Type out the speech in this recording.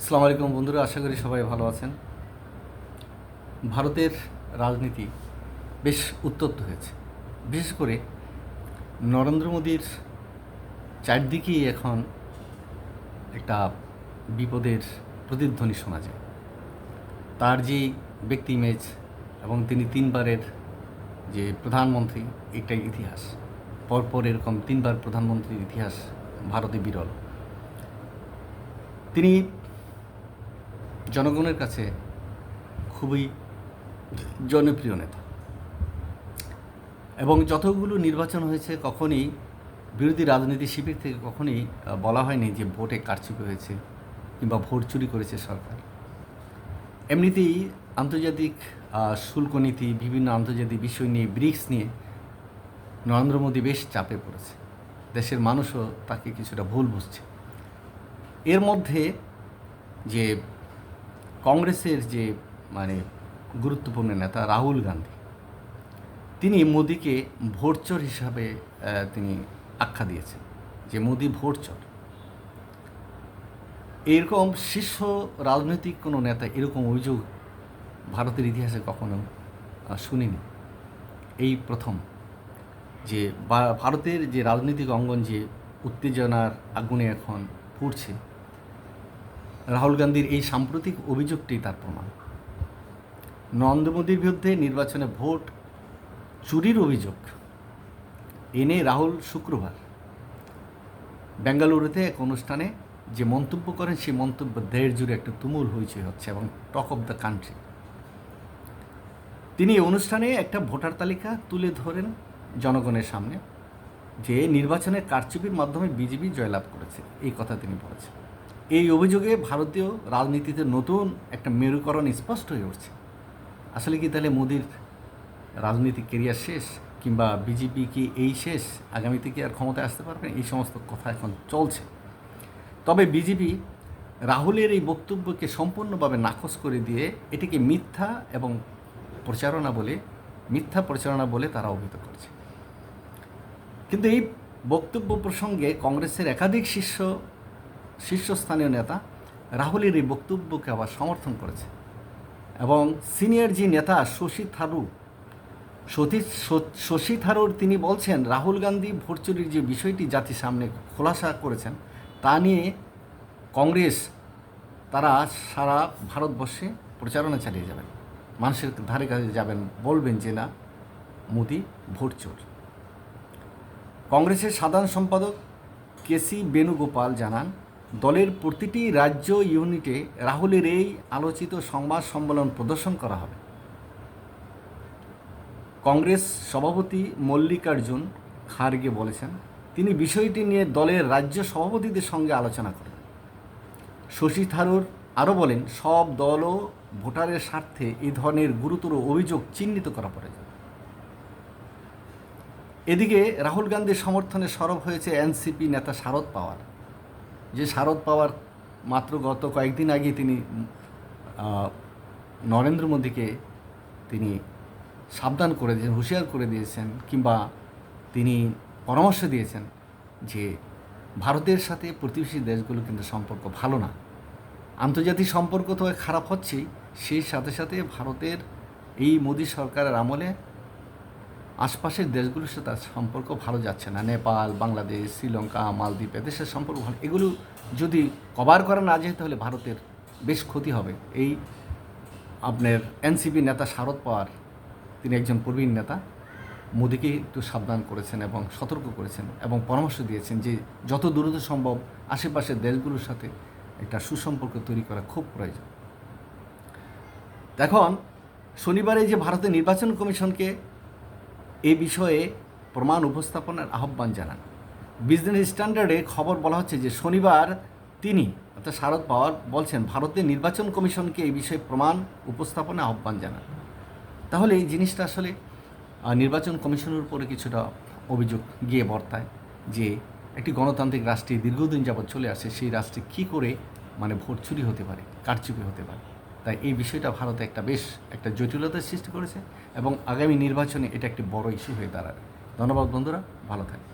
আসসালামু আলাইকুম বন্ধুরা, আশা করি সবাই ভালো আছেন। ভারতের রাজনীতি বেশ উত্তপ্ত হয়েছে। বিশেষ করে নরেন্দ্র মোদীর চারদিকেই এখন একটা বিপদের প্রতিধ্বনি শোনা যায়। তার যে ব্যক্তি ইমেজ এবং তিনি তিনবারের যে প্রধানমন্ত্রী একটা ইতিহাস। পরপর এরকম তিনবার প্রধানমন্ত্রীর ইতিহাস ভারতে বিরল। তিনি জনগণের কাছে খুবই জনপ্রিয় নেতা। এবং যতগুলো নির্বাচন হয়েছে কখনই বিরোধী রাজনীতি শিবির থেকে কখনই বলা হয়নি যে ভোটে কারচুপি হয়েছে কিংবা ভোট চুরি করেছে সরকার। এমনিতেই আন্তর্জাতিক শুল্ক নীতি, বিভিন্ন আন্তর্জাতিক বিষয় নিয়ে, ব্রিক্স নিয়ে নরেন্দ্র মোদী বেশ চাপে পড়েছে। দেশের মানুষও তাকে কিছুটা ভুল বুঝছে। এর মধ্যে যে কংগ্রেসের যে মানে গুরুত্বপূর্ণ নেতা রাহুল গান্ধী, তিনি মোদিকে ভোটচোর হিসাবে তিনি আখ্যা দিয়েছেন যে মোদি ভোটচোর। এরকম শীর্ষ রাজনৈতিক কোনো নেতা এরকম অভিযোগ ভারতের ইতিহাসে কখনো শুনিনি। এই প্রথম যে ভারতের যে রাজনৈতিক অঙ্গন যে উত্তেজনার আগুনে এখন পুড়ছে রাহুল গান্ধীর এই সাম্প্রতিক অভিযোগটি তার প্রমাণ। নরেন্দ্র মোদীর বিরুদ্ধে নির্বাচনে ভোট, চুরির অভিযোগ, এনে রাহুল শুক্রবার বেঙ্গালুরুতে এক অনুষ্ঠানে যে মন্তব্য করেন, সেই মন্তব্য দেড় জুড়ে একটা তুমুল হইচই হচ্ছে এবং টক অফ দ্য কান্ট্রি। তিনি এই অনুষ্ঠানে একটা ভোটার তালিকা তুলে ধরেন জনগণের সামনে, যে নির্বাচনের কারচুপির মাধ্যমে বিজেপি জয়লাভ করেছে। এই কথা তিনি বলেছেন। এই অভিযোগে ভারতীয় রাজনীতিতে নতুন একটা মেরুকরণ স্পষ্ট হয়ে উঠছে। আসলে কি তাহলে মোদির রাজনৈতিক কেরিয়ার শেষ কিংবা বিজেপি কি এই শেষ? আগামীতে কি আর ক্ষমতায় আসতে পারবে? এই সমস্ত কথা এখন চলছে। তবে বিজেপি রাহুলের এই বক্তব্যকে সম্পূর্ণভাবে নাকচ করে দিয়ে এটিকে মিথ্যা এবং প্রচারণা বলে, মিথ্যা প্রচারণা বলে তারা অভিহিত করছে। কিন্তু এই বক্তব্য প্রসঙ্গে কংগ্রেসের একাধিক শীর্ষ শীর্ষস্থানীয় নেতা রাহুলের এই বক্তব্যকে আবার সমর্থন করেছে। এবং সিনিয়র যে নেতা শশী থারু সতী স- শশী থারুর তিনি বলছেন, রাহুল গান্ধী ভোট চুরির যে বিষয়টি জাতির সামনে খোলাসা করেছেন, তা নিয়ে কংগ্রেস, তারা সারা ভারতবর্ষে প্রচারণা চালিয়ে যাবেন। মানুষের ধারে কাছে যাবেন, বলবেন যে না, মোদি ভোট চোর। কংগ্রেসের সাধারণ সম্পাদক কেসি বেণুগোপাল জানান দলের প্রতিটি রাজ্য ইউনিটে রাহুলের এই আলোচিত সংবাদ সম্মেলন প্রদর্শন করা হবে। কংগ্রেস সভাপতি মল্লিকার্জুন খার্গে বলেছেন, তিনি বিষয়টি নিয়ে দলের রাজ্য সভাপতিদের সঙ্গে আলোচনা করেন। শশী থারুর আরও বলেন, সব দল ও ভোটারের স্বার্থে এই ধরনের গুরুতর অভিযোগ চিহ্নিত করা প্রয়োজন এদিকে রাহুল গান্ধীর সমর্থনে সরব হয়েছে এনসিপি নেতা শারদ পাওয়ার। যে শারদ পাওয়ার মাত্র গত কয়েকদিন আগে তিনি নরেন্দ্র মোদীকে তিনি সাবধান করে দিয়েছেন, হুঁশিয়ার করে দিয়েছেন, কিংবা তিনি পরামর্শ দিয়েছেন যে ভারতের সাথে প্রতিবেশী দেশগুলো কিন্তু সম্পর্ক ভালো না। আন্তর্জাতিক সম্পর্ক তো খারাপ হচ্ছেই, সেই সাথে সাথে ভারতের এই মোদী সরকারের আমলে আশপাশের দেশগুলোর সাথে তার সম্পর্ক ভালো যাচ্ছে না। নেপাল, বাংলাদেশ, শ্রীলঙ্কা, মালদ্বীপ, এদেশের সম্পর্ক ভালো। এগুলো যদি কভার করা না যায় তাহলে ভারতের বেশ ক্ষতি হবে। এই আপনার এনসিপি নেতা শারদ পাওয়ার, তিনি একজন প্রবীণ নেতা, মোদীকে একটু সাবধান করেছেন এবং সতর্ক করেছেন এবং পরামর্শ দিয়েছেন যে যত দ্রুত সম্ভব আশেপাশের দেশগুলোর সাথে একটা সুসম্পর্ক তৈরি করা খুব প্রয়োজন। এখন শনিবারে যে ভারতের নির্বাচন কমিশনকে এ বিষয়ে প্রমাণ উপস্থাপনের আহ্বান জানান। বিজনেস স্ট্যান্ডার্ডে খবর বলা হচ্ছে যে, শনিবার তিনি, অর্থাৎ শারদ পাওয়ার, বলছেন, ভারতের নির্বাচন কমিশনকে এই বিষয়ে প্রমাণ উপস্থাপনে আহ্বান জানান। তাহলে এই জিনিসটা আসলে নির্বাচন কমিশনের উপরে কিছুটা অভিযোগ গিয়ে বর্তায় যে, একটি গণতান্ত্রিক রাষ্ট্রে দীর্ঘদিন যাবৎ চলে আসে, সেই রাষ্ট্রে কী করে মানে ভোট চুরি হতে পারে, কারচুপি হতে পারে। তাই এই বিষয়টা ভারতে একটা বেশ একটা জটিলতার সৃষ্টি করেছে এবং আগামী নির্বাচনে এটা একটি বড় ইস্যু হয়ে দাঁড়াবে। ধন্যবাদ বন্ধুরা, ভালো থাকবে